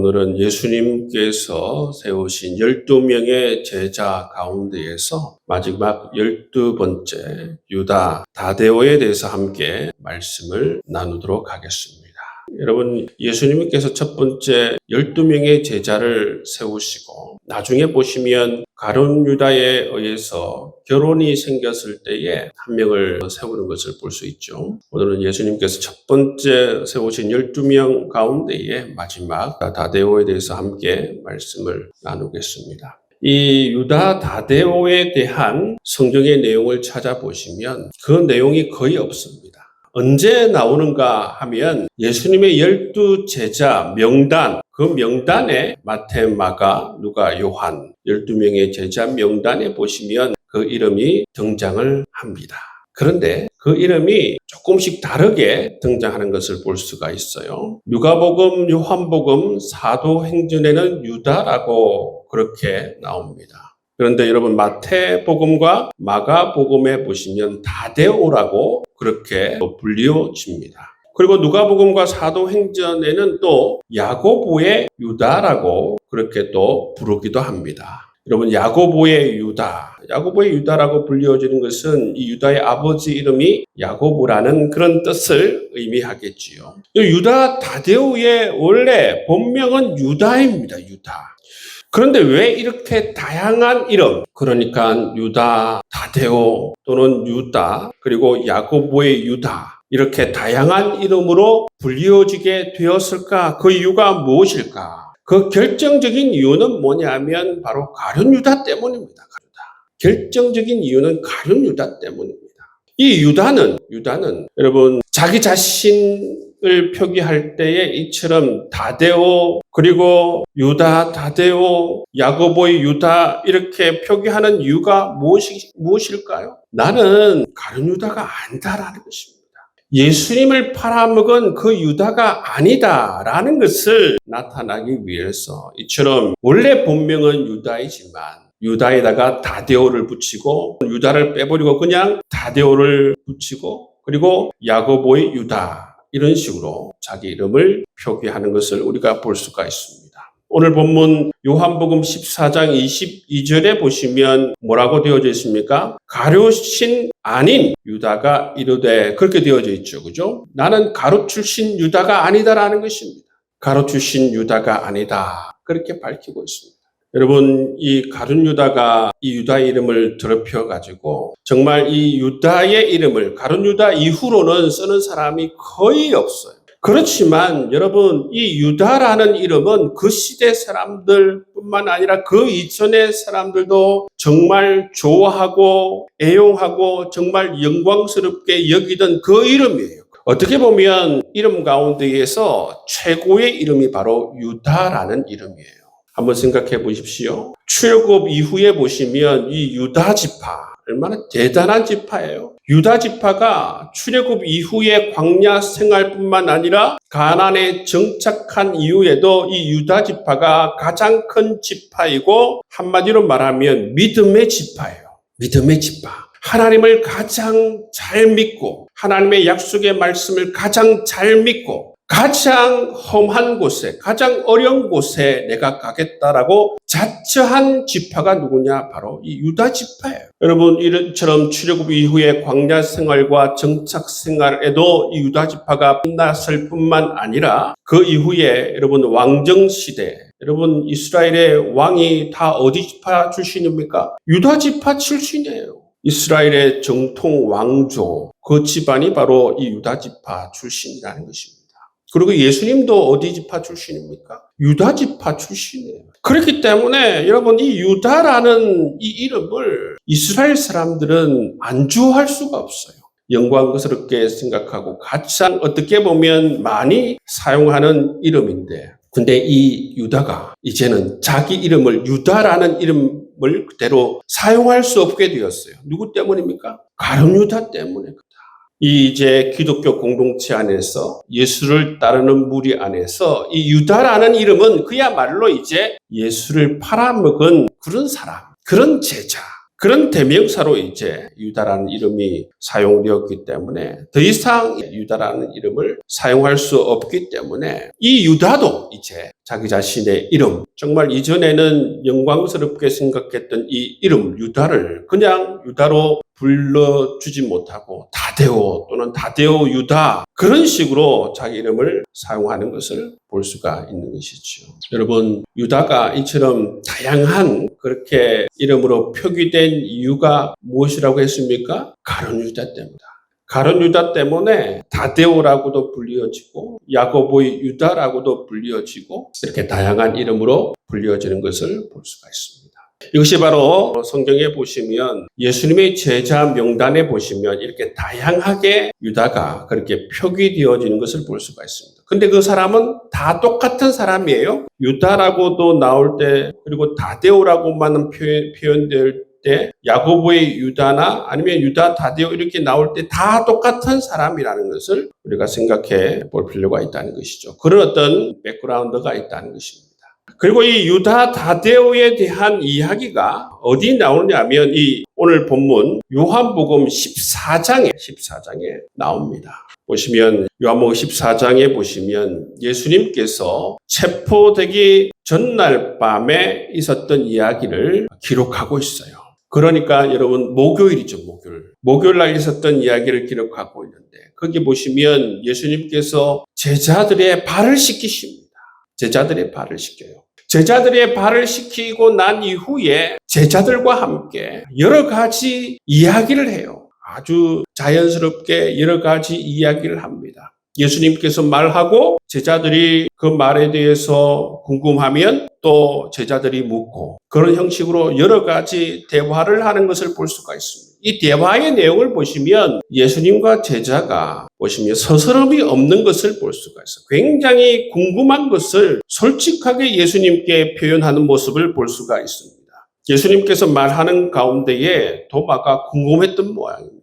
오늘은 예수님께서 세우신 12명의 제자 가운데에서 마지막 12번째 유다 다데오에 대해서 함께 말씀을 나누도록 하겠습니다. 여러분, 예수님께서 첫 번째 12명의 제자를 세우시고 나중에 보시면 가론 유다에 의해서 결혼이 생겼을 때에 한 명을 세우는 것을 볼 수 있죠. 오늘은 예수님께서 첫 번째 세우신 12명 가운데에 마지막 다데오에 대해서 함께 말씀을 나누겠습니다. 이 유다 다데오에 대한 성경의 내용을 찾아보시면 그 내용이 거의 없습니다. 언제 나오는가 하면 예수님의 열두 제자 명단, 그 명단에 마태, 마가, 누가, 요한 12명의 제자 명단에 보시면 그 이름이 등장을 합니다. 그런데 그 이름이 조금씩 다르게 등장하는 것을 볼 수가 있어요. 누가복음, 요한복음, 사도행전에는 유다라고 그렇게 나옵니다. 그런데 여러분 마태복음과 마가복음에 보시면 다데오라고 그렇게 불리워집니다. 그리고 누가복음과 사도행전에는 또 야고보의 유다라고 그렇게 또 부르기도 합니다. 여러분 야고보의 유다, 야고보의 유다라고 불리워지는 것은 이 유다의 아버지 이름이 야고보라는 그런 뜻을 의미하겠지요. 유다 다데오의 원래 본명은 유다입니다. 유다. 그런데 왜 이렇게 다양한 이름, 그러니까 유다, 다데오 또는 유다, 그리고 야고보의 유다, 이렇게 다양한 이름으로 불리워지게 되었을까? 그 이유가 무엇일까? 그 결정적인 이유는 뭐냐면 바로 가룟 유다 때문입니다. 가룟 결정적인 이유는 가룟 유다 때문입니다. 이 유다는 유다는 여러분 자기 자신 을 표기할 때에 이처럼 다데오 그리고 유다 다데오 야고보의 유다 이렇게 표기하는 이유가 무엇이 무엇일까요? 나는 가룟 유다가 아니다라는 것입니다. 예수님을 팔아먹은 그 유다가 아니다라는 것을 나타나기 위해서 이처럼 원래 본명은 유다이지만 유다에다가 다데오를 붙이고 유다를 빼버리고 그냥 다데오를 붙이고 그리고 야고보의 유다 이런 식으로 자기 이름을 표기하는 것을 우리가 볼 수가 있습니다. 오늘 본문 요한복음 14장 22절에 보시면 뭐라고 되어져 있습니까? 가룟신 아닌 유다가 이르되 그렇게 되어져 있죠. 그죠? 나는 가룟 출신 유다가 아니다라는 것입니다. 가룟 출신 유다가 아니다. 그렇게 밝히고 있습니다. 여러분, 이 가룟 유다가 이 유다의 이름을 더럽혀 가지고 정말 이 유다의 이름을 가룟 유다 이후로는 쓰는 사람이 거의 없어요. 그렇지만 여러분 이 유다라는 이름은 그 시대 사람들뿐만 아니라 그 이전의 사람들도 정말 좋아하고 애용하고 정말 영광스럽게 여기던 그 이름이에요. 어떻게 보면 이름 가운데에서 최고의 이름이 바로 유다라는 이름이에요. 한번 생각해 보십시오. 출애굽 이후에 보시면 이 유다 지파 얼마나 대단한 지파예요. 유다 지파가 출애굽 이후의 광야 생활뿐만 아니라 가나안에 정착한 이후에도 이 유다 지파가 가장 큰 지파이고 한마디로 말하면 믿음의 지파예요. 믿음의 지파. 하나님을 가장 잘 믿고 하나님의 약속의 말씀을 가장 잘 믿고 가장 험한 곳에, 가장 어려운 곳에 내가 가겠다라고 자처한 지파가 누구냐? 바로 이 유다 지파예요. 여러분, 이처럼 출애굽 이후의 광야 생활과 정착 생활에도 이 유다 지파가 빛났을 뿐만 아니라 그 이후에 여러분 왕정 시대, 여러분 이스라엘의 왕이 다 어디 지파 출신입니까? 유다 지파 출신이에요. 이스라엘의 정통 왕조, 그 집안이 바로 이 유다 지파 출신이라는 것입니다. 그리고 예수님도 어디 지파 출신입니까? 유다 지파 출신이에요. 그렇기 때문에 여러분 이 유다라는 이 이름을 이스라엘 사람들은 안주할 수가 없어요. 영광스럽게 생각하고 가장 어떻게 보면 많이 사용하는 이름인데 근데 이 유다가 이제는 자기 이름을 유다라는 이름을 그대로 사용할 수 없게 되었어요. 누구 때문입니까? 가룟 유다 때문에. 이 이제 기독교 공동체 안에서 예수를 따르는 무리 안에서 이 유다라는 이름은 그야말로 이제 예수를 팔아먹은 그런 사람, 그런 제자, 그런 대명사로 이제 유다라는 이름이 사용되었기 때문에 더 이상 유다라는 이름을 사용할 수 없기 때문에 이 유다도 이제 자기 자신의 이름, 정말 이전에는 영광스럽게 생각했던 이 이름 유다를 그냥 유다로 불러주지 못하고 다데오 또는 다데오 유다 그런 식으로 자기 이름을 사용하는 것을 볼 수가 있는 것이죠. 여러분 유다가 이처럼 다양한 그렇게 이름으로 표기된 이유가 무엇이라고 했습니까? 가론 유다 때문이다. 가론 유다 때문에 다데오라고도 불리어지고 야고보의 유다라고도 불리어지고 이렇게 다양한 이름으로 불리어지는 것을 볼 수가 있습니다. 이것이 바로 성경에 보시면 예수님의 제자 명단에 보시면 이렇게 다양하게 유다가 그렇게 표기되어지는 것을 볼 수가 있습니다. 근데 그 사람은 다 똑같은 사람이에요. 유다라고도 나올 때 그리고 다데오라고만 표현, 표현될 때 야고보의 유다나 아니면 유다 다데오 이렇게 나올 때 다 똑같은 사람이라는 것을 우리가 생각해 볼 필요가 있다는 것이죠. 그런 어떤 백그라운드가 있다는 것입니다. 그리고 이 유다 다데오에 대한 이야기가 어디 나오냐면 이 오늘 본문 요한복음 14장에 14장에 나옵니다. 보시면 요한복음 14장에 보시면 예수님께서 체포되기 전날 밤에 있었던 이야기를 기록하고 있어요. 그러니까 여러분 목요일이죠, 목요일. 목요일 날 있었던 이야기를 기록하고 있는데 거기 보시면 예수님께서 제자들의 발을 씻기십니다. 제자들의 발을 씻겨요. 제자들의 발을 씻기고 난 이후에 제자들과 함께 여러 가지 이야기를 해요. 아주 자연스럽게 여러 가지 이야기를 합니다. 예수님께서 말하고 제자들이 그 말에 대해서 궁금하면 또 제자들이 묻고 그런 형식으로 여러 가지 대화를 하는 것을 볼 수가 있습니다. 이 대화의 내용을 보시면 예수님과 제자가 보시면 서스럼이 없는 것을 볼 수가 있어요. 굉장히 궁금한 것을 솔직하게 예수님께 표현하는 모습을 볼 수가 있습니다. 예수님께서 말하는 가운데에 도마가 궁금했던 모양입니다.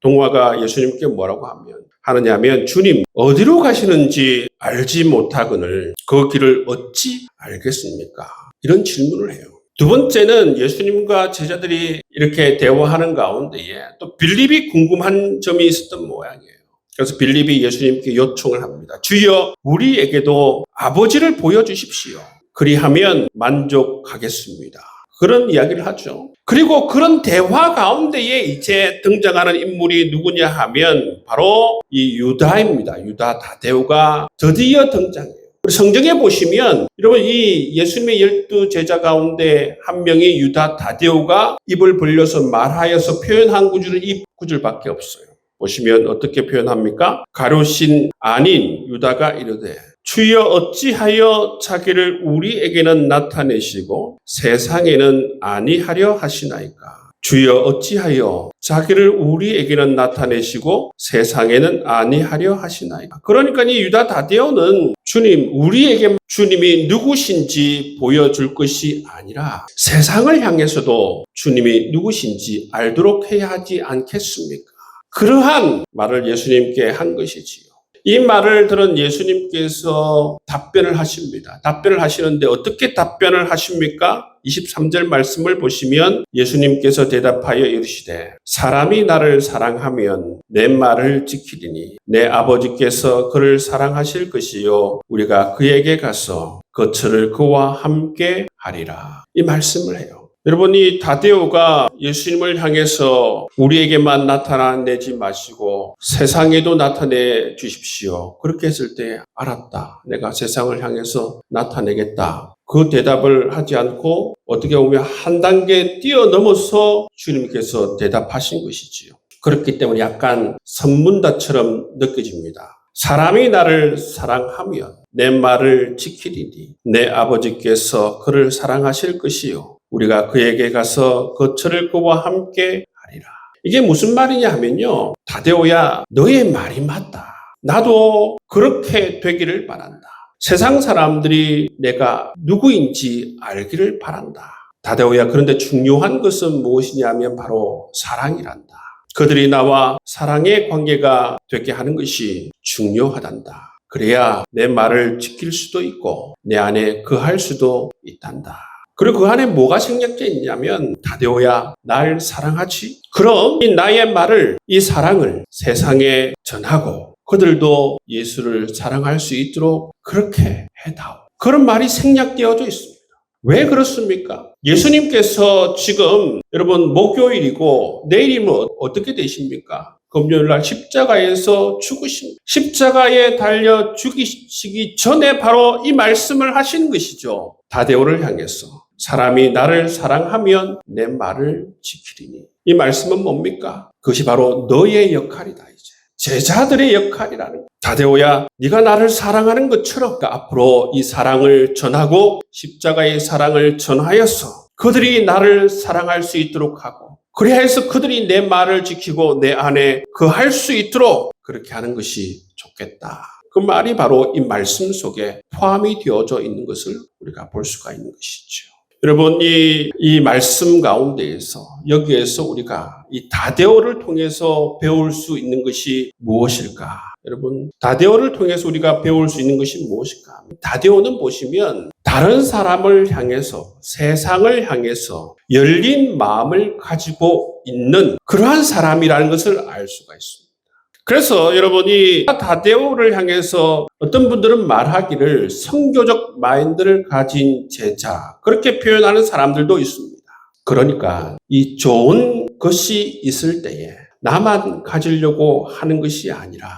동화가 예수님께 뭐라고 하면 하느냐면 주님 어디로 가시는지 알지 못하거늘 그 길을 어찌 알겠습니까? 이런 질문을 해요. 두 번째는 예수님과 제자들이 이렇게 대화하는 가운데에 또 빌립이 궁금한 점이 있었던 모양이에요. 그래서 빌립이 예수님께 요청을 합니다. 주여 우리에게도 아버지를 보여주십시오. 그리하면 만족하겠습니다. 그런 이야기를 하죠. 그리고 그런 대화 가운데에 이제 등장하는 인물이 누구냐 하면 바로 이 유다입니다. 유다 다데오가 드디어 등장해요. 성경에 보시면 여러분 이 예수님의 열두 제자 가운데 한 명이 유다 다데오가 입을 벌려서 말하여서 표현한 구절은 이 구절밖에 없어요. 보시면 어떻게 표현합니까? 가로신 아닌 유다가 이르되 주여 어찌하여 자기를 우리에게는 나타내시고 세상에는 아니하려 하시나이까? 주여 어찌하여 자기를 우리에게는 나타내시고 세상에는 아니하려 하시나이까? 그러니까 이 유다 다데오는 주님 우리에게 주님이 누구신지 보여줄 것이 아니라 세상을 향해서도 주님이 누구신지 알도록 해야 하지 않겠습니까? 그러한 말을 예수님께 한 것이지요. 이 말을 들은 예수님께서 답변을 하십니다. 답변을 하시는데 어떻게 답변을 하십니까? 23절 말씀을 보시면 예수님께서 대답하여 이르시되 사람이 나를 사랑하면 내 말을 지키리니 내 아버지께서 그를 사랑하실 것이요 우리가 그에게 가서 거처를 그와 함께 하리라. 이 말씀을 해요. 여러분 이 다데오가 예수님을 향해서 우리에게만 나타내지 마시고 세상에도 나타내 주십시오. 그렇게 했을 때 알았다. 내가 세상을 향해서 나타내겠다. 그 대답을 하지 않고 어떻게 보면 한 단계 뛰어넘어서 주님께서 대답하신 것이지요. 그렇기 때문에 약간 선문다처럼 느껴집니다. 사람이 나를 사랑하면 내 말을 지키리니 내 아버지께서 그를 사랑하실 것이요 우리가 그에게 가서 거처를 그와 함께 하리라. 이게 무슨 말이냐 하면요. 다데오야 너의 말이 맞다. 나도 그렇게 되기를 바란다. 세상 사람들이 내가 누구인지 알기를 바란다. 다데오야 그런데 중요한 것은 무엇이냐면 바로 사랑이란다. 그들이 나와 사랑의 관계가 되게 하는 것이 중요하단다. 그래야 내 말을 지킬 수도 있고 내 안에 거할 수도 있단다. 그리고 그 안에 뭐가 생략되어 있냐면 다데오야 날 사랑하지? 그럼 이 나의 말을 이 사랑을 세상에 전하고 그들도 예수를 사랑할 수 있도록 그렇게 해다오. 그런 말이 생략되어져 있습니다. 왜 그렇습니까? 예수님께서 지금 여러분 목요일이고 내일이면 어떻게 되십니까? 금요일 날 십자가에서 죽으신 십자가에 달려 죽이시기 전에 바로 이 말씀을 하신 것이죠. 다데오를 향해서 사람이 나를 사랑하면 내 말을 지키리니 이 말씀은 뭡니까? 그것이 바로 너의 역할이다 이제 제자들의 역할이라는. 다데오야 네가 나를 사랑하는 것처럼 그러니까 앞으로 이 사랑을 전하고 십자가의 사랑을 전하여서 그들이 나를 사랑할 수 있도록 하고 그래야 해서 그들이 내 말을 지키고 내 안에 거할 수 있도록 그렇게 하는 것이 좋겠다. 그 말이 바로 이 말씀 속에 포함이 되어져 있는 것을 우리가 볼 수가 있는 것이죠. 여러분, 이, 이 말씀 가운데에서 여기에서 우리가 이 다데오를 통해서 배울 수 있는 것이 무엇일까? 여러분, 다데오를 통해서 우리가 배울 수 있는 것이 무엇일까? 다데오는 보시면 다른 사람을 향해서 세상을 향해서 열린 마음을 가지고 있는 그러한 사람이라는 것을 알 수가 있습니다. 그래서 여러분 이 다데오를 향해서 어떤 분들은 말하기를 성교적 마인드를 가진 제자 그렇게 표현하는 사람들도 있습니다. 그러니까 이 좋은 것이 있을 때에 나만 가지려고 하는 것이 아니라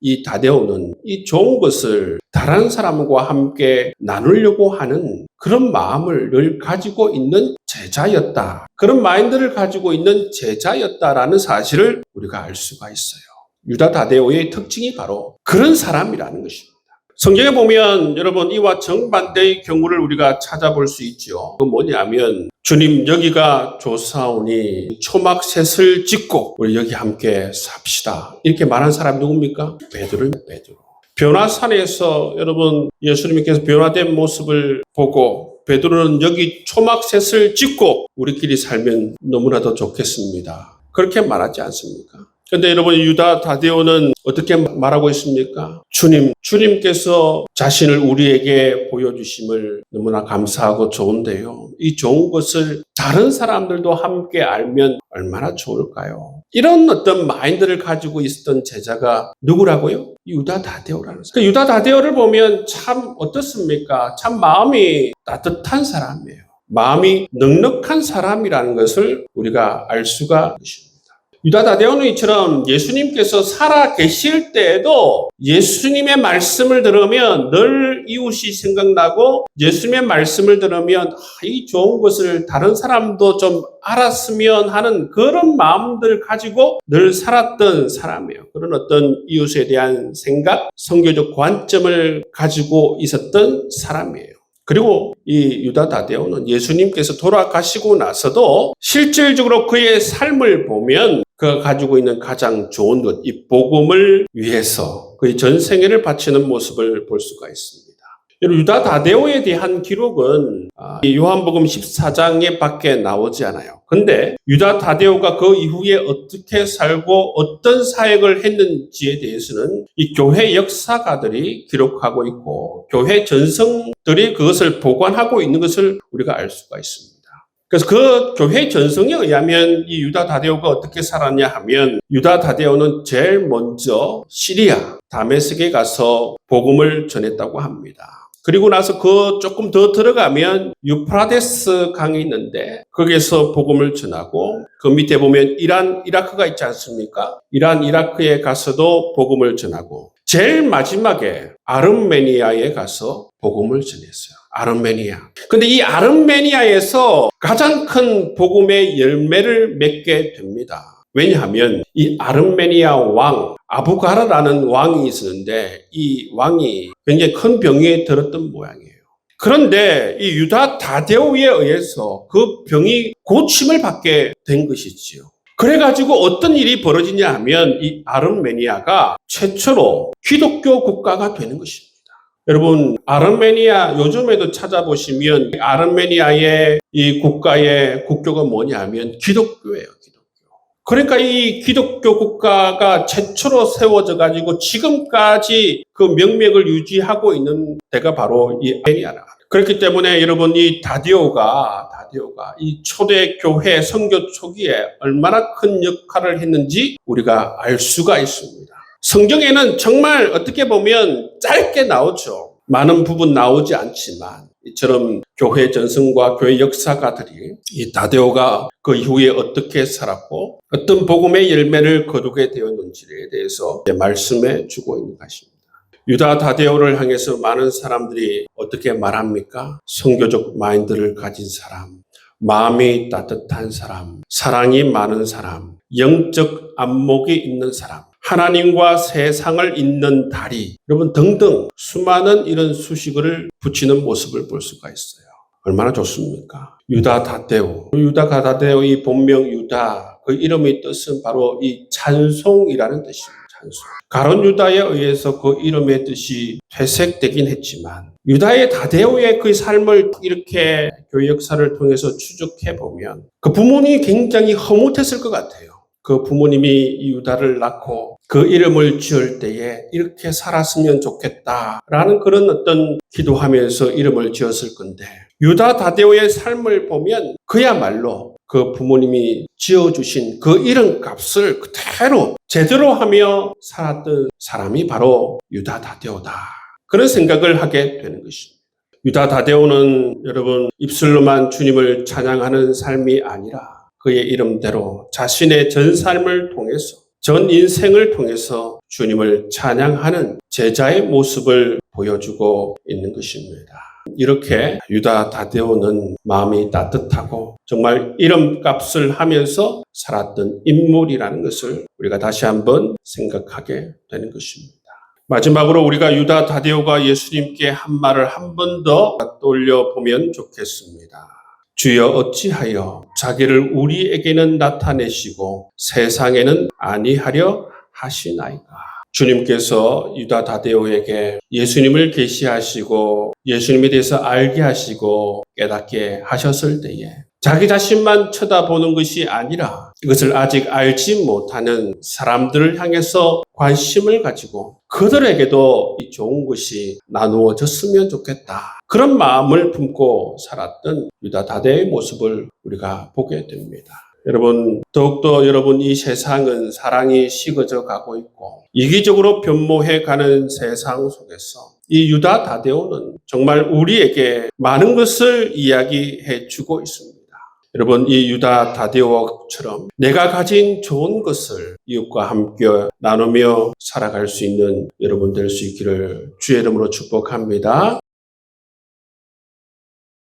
이 다데오는 이 좋은 것을 다른 사람과 함께 나누려고 하는 그런 마음을 늘 가지고 있는 제자였다. 그런 마인드를 가지고 있는 제자였다라는 사실을 우리가 알 수가 있어요. 유다 다데오의 특징이 바로 그런 사람이라는 것입니다. 성경에 보면 여러분 이와 정반대의 경우를 우리가 찾아볼 수 있죠. 그 뭐냐면 주님 여기가 조사오니 초막셋을 짓고 우리 여기 함께 삽시다. 이렇게 말한 사람이 누굽니까? 베드로입니다. 베드로. 변화산에서 여러분 예수님께서 변화된 모습을 보고 베드로는 여기 초막셋을 짓고 우리끼리 살면 너무나도 좋겠습니다. 그렇게 말하지 않습니까? 근데 여러분 유다 다데오는 어떻게 말하고 있습니까? 주님, 주님께서 자신을 우리에게 보여주심을 너무나 감사하고 좋은데요. 이 좋은 것을 다른 사람들도 함께 알면 얼마나 좋을까요? 이런 어떤 마인드를 가지고 있었던 제자가 누구라고요? 유다 다데오라는 사람. 그 유다 다데오를 보면 참 어떻습니까? 참 마음이 따뜻한 사람이에요. 마음이 넉넉한 사람이라는 것을 우리가 알 수가 있습니다. 유다 다데오는 이처럼 예수님께서 살아 계실 때에도 예수님의 말씀을 들으면 늘 이웃이 생각나고 예수님의 말씀을 들으면 아, 이 좋은 것을 다른 사람도 좀 알았으면 하는 그런 마음들을 가지고 늘 살았던 사람이에요. 그런 어떤 이웃에 대한 생각, 성교적 관점을 가지고 있었던 사람이에요. 그리고 이 유다 다데오는 예수님께서 돌아가시고 나서도 실질적으로 그의 삶을 보면 그가 가지고 있는 가장 좋은 것, 이 복음을 위해서 그의 전 생애를 바치는 모습을 볼 수가 있습니다. 유다 다데오에 대한 기록은 아, 이 요한복음 14장에 밖에 나오지 않아요. 근데 유다 다데오가 그 이후에 어떻게 살고 어떤 사역을 했는지에 대해서는 이 교회 역사가들이 기록하고 있고 교회 전성들이 그것을 보관하고 있는 것을 우리가 알 수가 있습니다. 그래서 그 교회 전성에 의하면 이 유다 다데오가 어떻게 살았냐 하면 유다 다데오는 제일 먼저 시리아 다메섹에 가서 복음을 전했다고 합니다. 그리고 나서 그 조금 더 들어가면 유프라데스 강이 있는데 거기에서 복음을 전하고 그 밑에 보면 이란 이라크가 있지 않습니까? 이란 이라크에 가서도 복음을 전하고 제일 마지막에 아르메니아에 가서 복음을 전했어요. 아르메니아. 근데 이 아르메니아에서 가장 큰 복음의 열매를 맺게 됩니다. 왜냐하면 이 아르메니아 왕 아부가르라는 왕이 있었는데 이 왕이 굉장히 큰 병에 들었던 모양이에요. 그런데 이 유다 다데오에 의해서 그 병이 고침을 받게 된 것이지요. 그래가지고 어떤 일이 벌어지냐 하면 이 아르메니아가 최초로 기독교 국가가 되는 것입니다. 여러분, 아르메니아 요즘에도 찾아보시면 아르메니아의 이 국가의 국교가 뭐냐 하면 기독교예요. 그러니까 이 기독교 국가가 최초로 세워져 가지고 지금까지 그 명맥을 유지하고 있는 데가 바로 이 아르메니아라. 그렇기 때문에 여러분 이 다디오가 다디오가 이 초대 교회 선교 초기에 얼마나 큰 역할을 했는지 우리가 알 수가 있습니다. 성경에는 정말 어떻게 보면 짧게 나오죠. 많은 부분 나오지 않지만 이처럼 교회 전승과 교회 역사가들이 이 다데오가 그 이후에 어떻게 살았고 어떤 복음의 열매를 거두게 되었는지에 대해서 말씀해 주고 있는 것입니다. 유다 다데오를 향해서 많은 사람들이 어떻게 말합니까? 성교적 마인드를 가진 사람, 마음이 따뜻한 사람, 사랑이 많은 사람, 영적 안목이 있는 사람, 하나님과 세상을 잇는 다리, 여러분 등등 수많은 이런 수식어를 붙이는 모습을 볼 수가 있어요. 얼마나 좋습니까? 유다 다데오. 유다 가다데오 이 본명 유다 그 이름의 뜻은 바로 이 찬송이라는 뜻입니다. 찬송. 가론 유다에 의해서 그 이름의 뜻이 퇴색되긴 했지만 유다의 다데오의 그 삶을 이렇게 교회 역사를 통해서 추적해 보면 그 부모님이 굉장히 허무했을 것 같아요. 그 부모님이 이 유다를 낳고 그 이름을 지을 때에 이렇게 살았으면 좋겠다라는 그런 어떤 기도하면서 이름을 지었을 건데 유다 다데오의 삶을 보면 그야말로 그 부모님이 지어주신 그 이름 값을 그대로 제대로 하며 살았던 사람이 바로 유다 다데오다. 그런 생각을 하게 되는 것입니다. 유다 다데오는 여러분 입술로만 주님을 찬양하는 삶이 아니라 그의 이름대로 자신의 전 삶을 통해서 전 인생을 통해서 주님을 찬양하는 제자의 모습을 보여주고 있는 것입니다. 이렇게 유다 다데오는 마음이 따뜻하고 정말 이름값을 하면서 살았던 인물이라는 것을 우리가 다시 한번 생각하게 되는 것입니다. 마지막으로 우리가 유다 다데오가 예수님께 한 말을 한 번 더 떠올려 보면 좋겠습니다. 주여 어찌하여 자기를 우리에게는 나타내시고 세상에는 아니하려 하시나이까. 주님께서 유다 다데오에게 예수님을 계시하시고 예수님에 대해서 알게 하시고 깨닫게 하셨을 때에 자기 자신만 쳐다보는 것이 아니라 이것을 아직 알지 못하는 사람들을 향해서 관심을 가지고 그들에게도 이 좋은 것이 나누어졌으면 좋겠다. 그런 마음을 품고 살았던 유다 다대의 모습을 우리가 보게 됩니다. 여러분, 더욱더 여러분 이 세상은 사랑이 식어져 가고 있고 이기적으로 변모해 가는 세상 속에서 이 유다 다데오는 정말 우리에게 많은 것을 이야기해 주고 있습니다. 여러분, 이 유다 다데오처럼 내가 가진 좋은 것을 이웃과 함께 나누며 살아갈 수 있는 여러분 될 수 있기를 주의 이름으로 축복합니다.